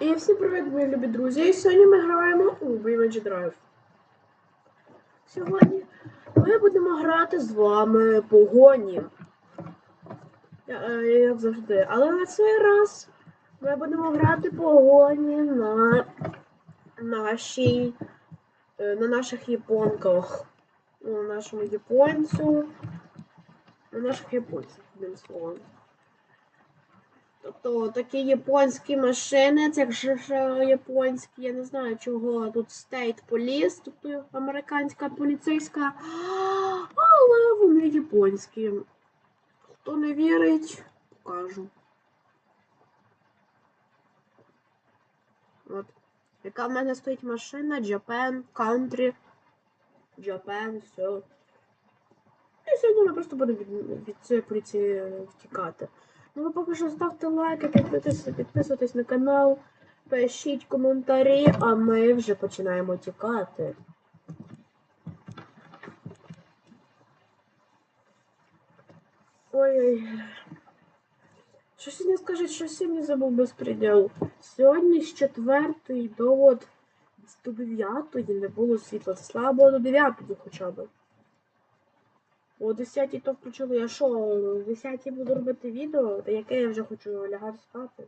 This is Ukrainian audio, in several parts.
І всім привіт, мої любі друзі! І сьогодні ми граємо у Image Drive. Сьогодні ми будемо грати з вами погоні. Е, Як завжди. Але на цей раз ми будемо грати погоні на нашій. е, на наших японках. На нашому японцю. На наших японцях, одним словом. Тобто такі японські машини, це ж японські, я не знаю чого тут State Police, тобто американська поліцейська, але вони японські. Хто не вірить, покажу. От. Яка в мене стоїть машина? Japan, Country, Japan, все. І сьогодні ми просто будемо від, від цієї поліції втікати. Ну, ви поки що ставте лайки, підписуйтесь, підписуйтесь на канал, пишіть коментарі, а ми вже починаємо тікати. Ой-ой. Що сьогодні скажуть, що сьогодні забув безпреділ. Сьогодні з 4 до от до 9 не було світла. Слава Богу, до 9 хоча б. О 10 то включили. Я що, о 10 буду робити відео, та яке я вже хочу лягати спати.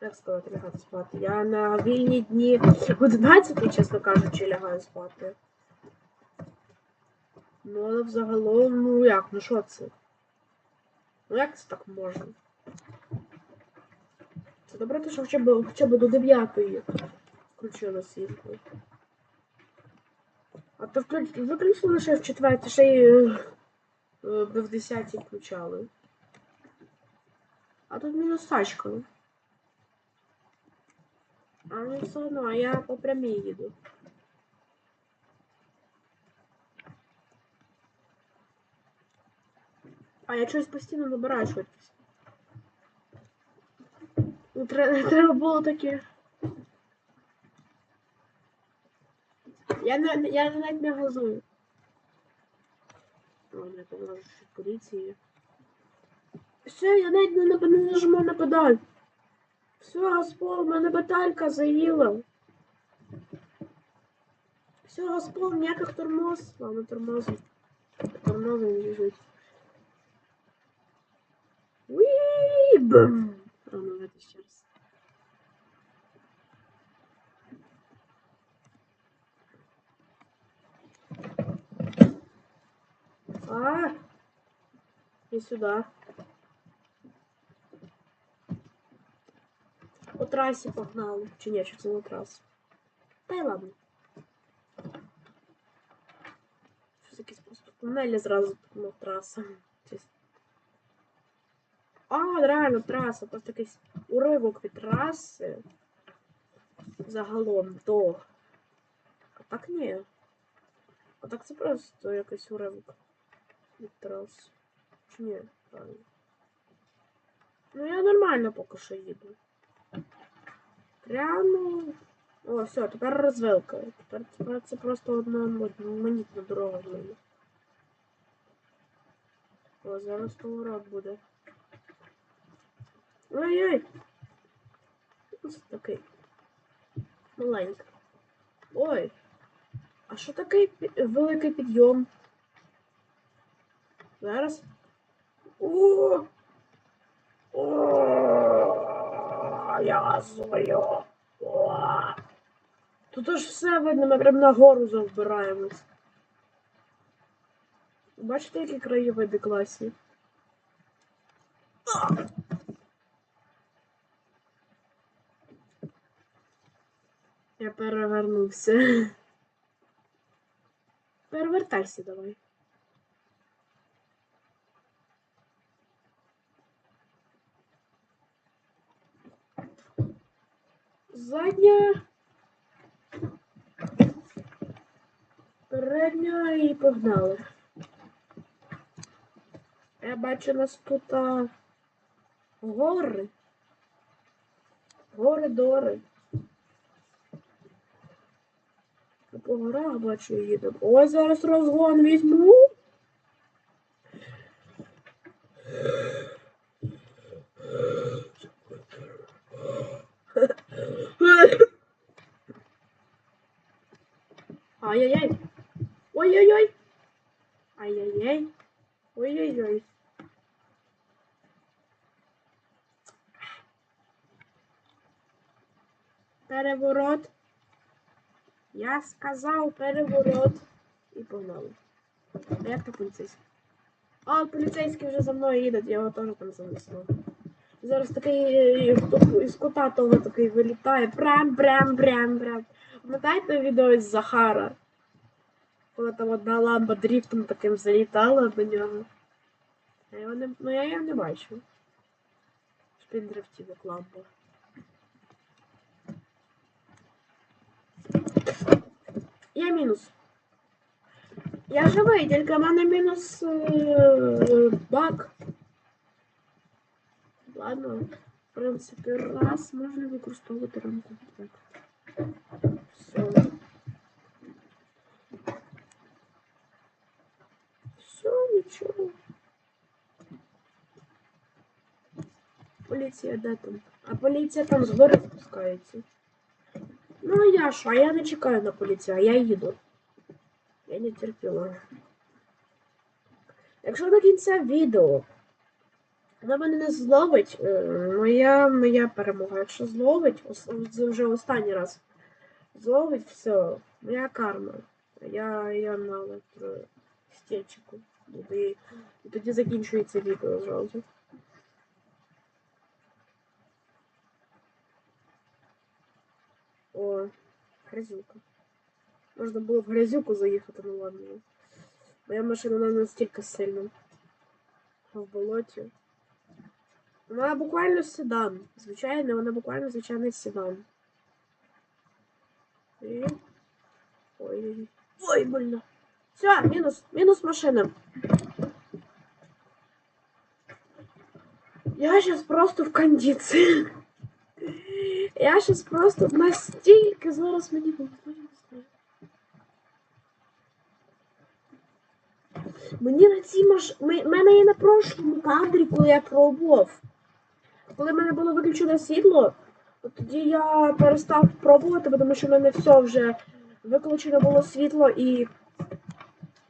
Як сказати, лягати спати? Я на вільні дні 11, чесно кажучи, лягаю спати. Ну, але взагалом, ну як, ну що це? Ну як це так можна? Це добре, що хоча б, хоча б до 9 включили світло. А то виключили лише в четвертій, ще й е, е, в десятій включали. А тут мінус тачка. А ну все одно, а я по прямій їду. А я щось постійно набираю швидкість. Ну, Треба було таке. Я, на, я навіть не газую. О, не поможу поліції. Все, я навіть не, нап- не нажиму на педаль. Все, Гаспол, мене баталька заїла. Все, Гаспол, ніяких тормоз. Ладно, тормозом. Тормозом біжить. Уі, бум. А, ще раз. А, и сюда. По трасі погнали. Чи ні, чи це не траса? Та й ладно. Щось якийсь просто тунелі зразу на траса. А, реально траса, просто якийсь уривок від траси. Загалом до. А так ні. А так це просто якийсь уривок Чи ні? Правильно. Ну я нормально поки що їду. Прямо. О, все, тепер розвилка. Тепер, тепер це просто одна одноманітна дорога в мене. О, зараз поворот буде. Ой-ой! Ось такий. Маленький. Ой! А що такий великий підйом? Зараз. О! О! Я газую. О! Тут аж все видно, ми прям на гору завбираємось. Бачите, які краєвиди класні? Я перевернувся. Перевертайся давай. Задня. Передня і погнали. Я бачу у нас тут а, гори. Гори дори. По горах бачу їдемо. Ось зараз розгон візьму. mano. Ai, ai, ai. Oi, oi, oi. Ai, ai, ai. Oi, oi, oi. переворот. Я сказав переворот. І погнали. А як то поліцейський? А, поліцейські вже за мною їдуть, я його теж там занесло. Зараз такий е, із кота того такий вилітає. Прям, прям, прям, прям. Пам'ятаєте відео із Захара? Коли там одна ламба дріфтом таким залітала до нього. Я його не, ну я його не бачу. Він дрифтів як лампа. Я мінус. Я живий, тільки в мене мінус е, бак. Ладно, в принципі, раз можна використовувати рамку. Так. Все. Все, нічого. Поліція де там? А поліція там згори спускається. Ну а я що? Я не чекаю на поліцію, а я їду. Я не терпіла. Якщо до кінця відео вона мене не зловить, е, моя, моя перемога. Якщо зловить, це вже останній раз зловить, все, моя карма. Я, я на електростільчику. І, тоді закінчується відео зразу. О, грязюка. Можна було в грязюку заїхати, ну ладно. Моя машина не настільки сильна. В болоті. Вона буквально седан. Звичайно, вона буквально звичайний седан. І... Ой, ой, больно. Все, мінус, мінус машина. Я сейчас просто в кондиции. Я сейчас просто настільки зараз мені повезло. Мені на цій маш... Мене є на прошлому кадрі, коли я пробував. Коли в мене було виключене світло, тоді я перестав пробувати, тому що в мене все вже виключено було світло і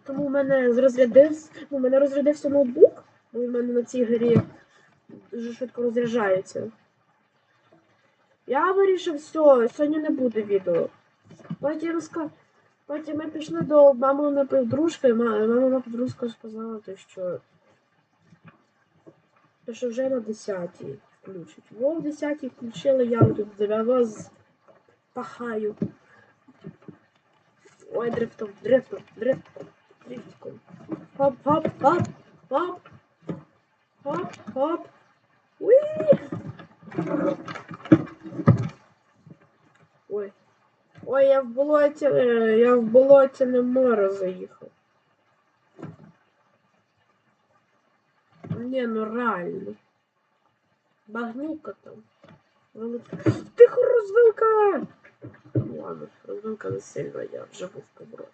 тому в мене розрядився, ну, мене розрядився ноутбук, бо в мене на цій грі дуже швидко розряджається. Я вирішив, все, сьогодні не буде відео. Потім. Потім ми пішли до маминої подружки, і ма- мамина подружка сказала, що... що вже на 10-й включать. Во, в 10-й включили, я тут зав'яз пахаю. Ой, дрифтом, дрифтом, дрифтом, дрифтиком. Хоп, хоп, хоп, хоп. Хоп, хоп. Уи! Ой. Ой, я в болоті, е, я в болоті не море заїхав. Не, ну реально. Багнюка там. Велика. Тихо, розвилка! Ну ладно, розвилка не сильно, я вже був в повороті.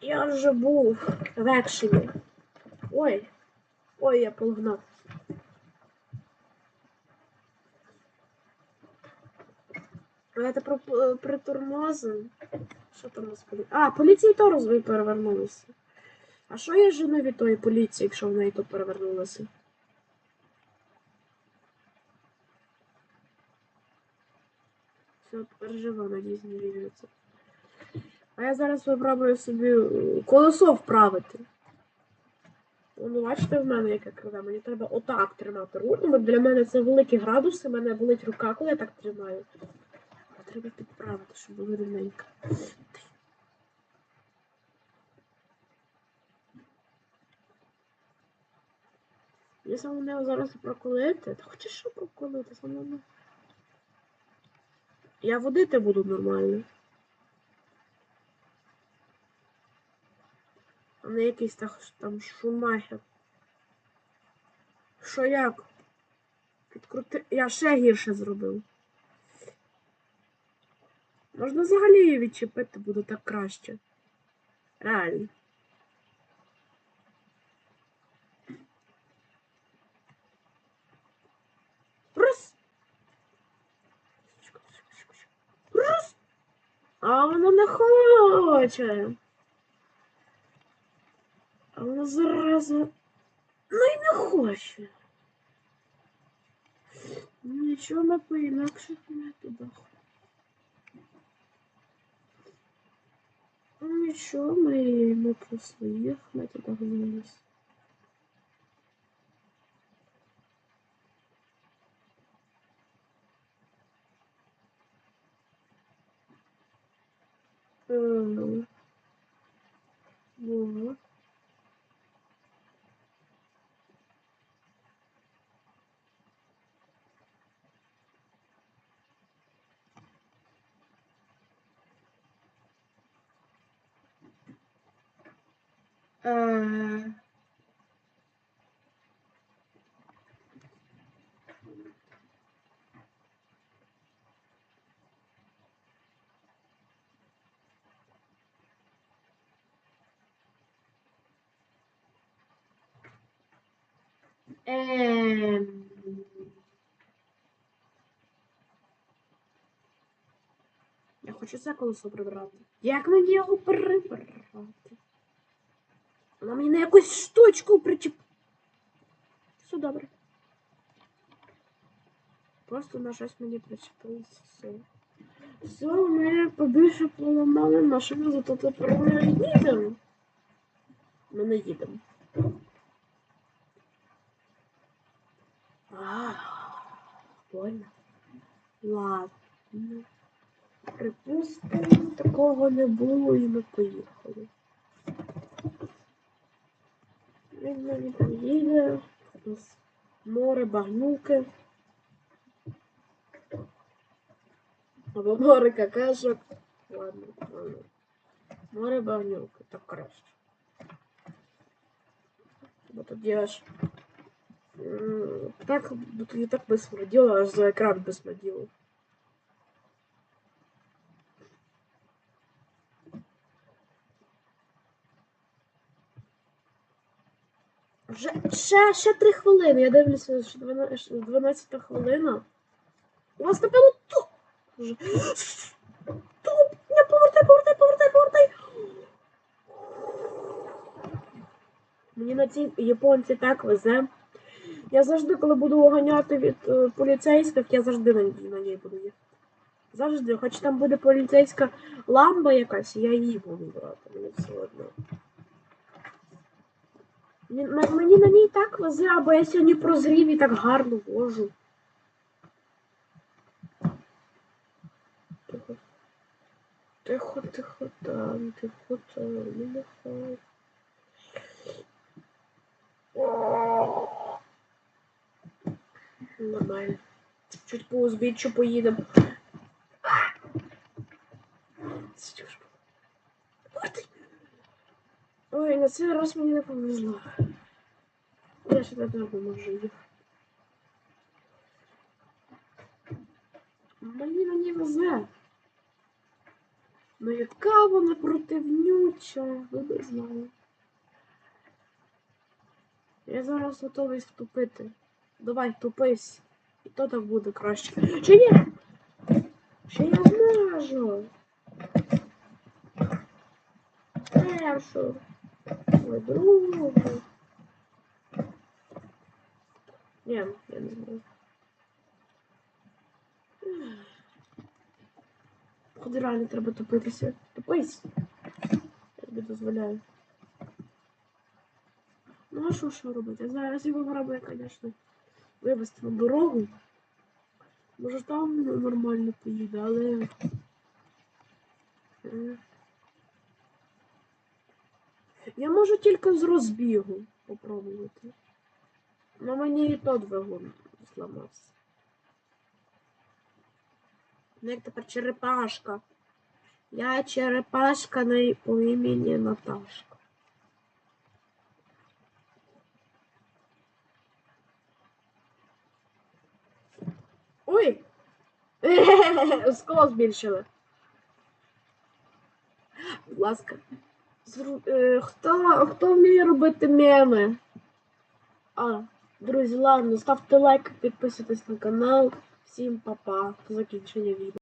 Я вже був в екшені. Ой. Ой, я погнав. Давайте про притормозим. Що там у нас поліція? А, поліції то розви перевернулися. А що є жена від тої поліції, якщо в неї то перевернулося? Все, пережива, надіюсь, не віриться. А я зараз спробую собі е, колесо вправити. Ну, бачите, в мене яке криве. Мені треба отак тримати руку. бо Для мене це великі градуси, в мене болить рука, коли я так тримаю. А треба підправити, щоб було рівненько. Я саме не зараз проколити. Та хочеш що проколити? Саме не. Я водити буду нормально. А не якийсь так, там шумахер. Що як? Підкрути. Я ще гірше зробив. Можна взагалі її відчепити, буде так краще. Реально. Раз. Раз. А воно не хоче. А вона зараза. Ну і не хоче. Нічого ми по інакших методах. Нічого, ми, ми по своїх методах зараз. Е. Я хочу це колесо прибрати. Як мені його прибрати? Вона мені на якусь штучку причеп. Все добре. Просто на щось мені причепилося. Все. Все, ми побільше поламали машину, зато тепер ми їдемо. Ми не їдемо. Больно. Ладно. Припустимо, такого не було і ми поїхали. Він мені там їде. У нас море багнюки. Або море какашок. Ладно, ладно. Море багнюки, так краще. Бо тоді аж м, так, бо тоді так би смерділо, аж за екран би смерділо. Вже ще, ще три хвилини. Я дивлюся, що 12, 12 хвилина. У вас напевно тут. Тут! Не повертай, повертай, повертай, повертай. Мені на цій японці так везе. Я завжди, коли буду оганяти від е, поліцейських, я завжди на, на ній буду їхати. Завжди, хоч там буде поліцейська ламба якась, я її буду брати, мені все одно. Мені, на- ній так везе, або я сьогодні прозрів і так гарно вожу. Тихо. Тихо, тихо, там, тихо, там, ну нехай. Нормально. Чуть по узбіччю поїдемо. Стюш. Ой, Ой, на цей раз мені не повезло. Я ще не можу їх. Мені ній везе. Ну яка вона противнюча, ви не знали. Я зараз готовий втупити. Давай, втупись. І то так буде краще. Чи ні? Ще я зможу. Першу. Другу. Ні, я не знаю. Походу реально треба тупитися. Тупись. Я тобі дозволяю. Ну а що що робити? Зараз його треба, звісно, вивезти на дорогу. Може там нормально поїде, але. Я можу тільки з розбігу попробувати. На мені і то двигун зламався. Ну, як тепер черепашка. Я черепашка на по імені Наташка. Ой! Скло збільшили. Будь ласка. Е, Хто, хто вміє робити меми? А, друзі, ладно, ставте лайк, підписуйтесь на канал. Всім па-па. Закінчення відео.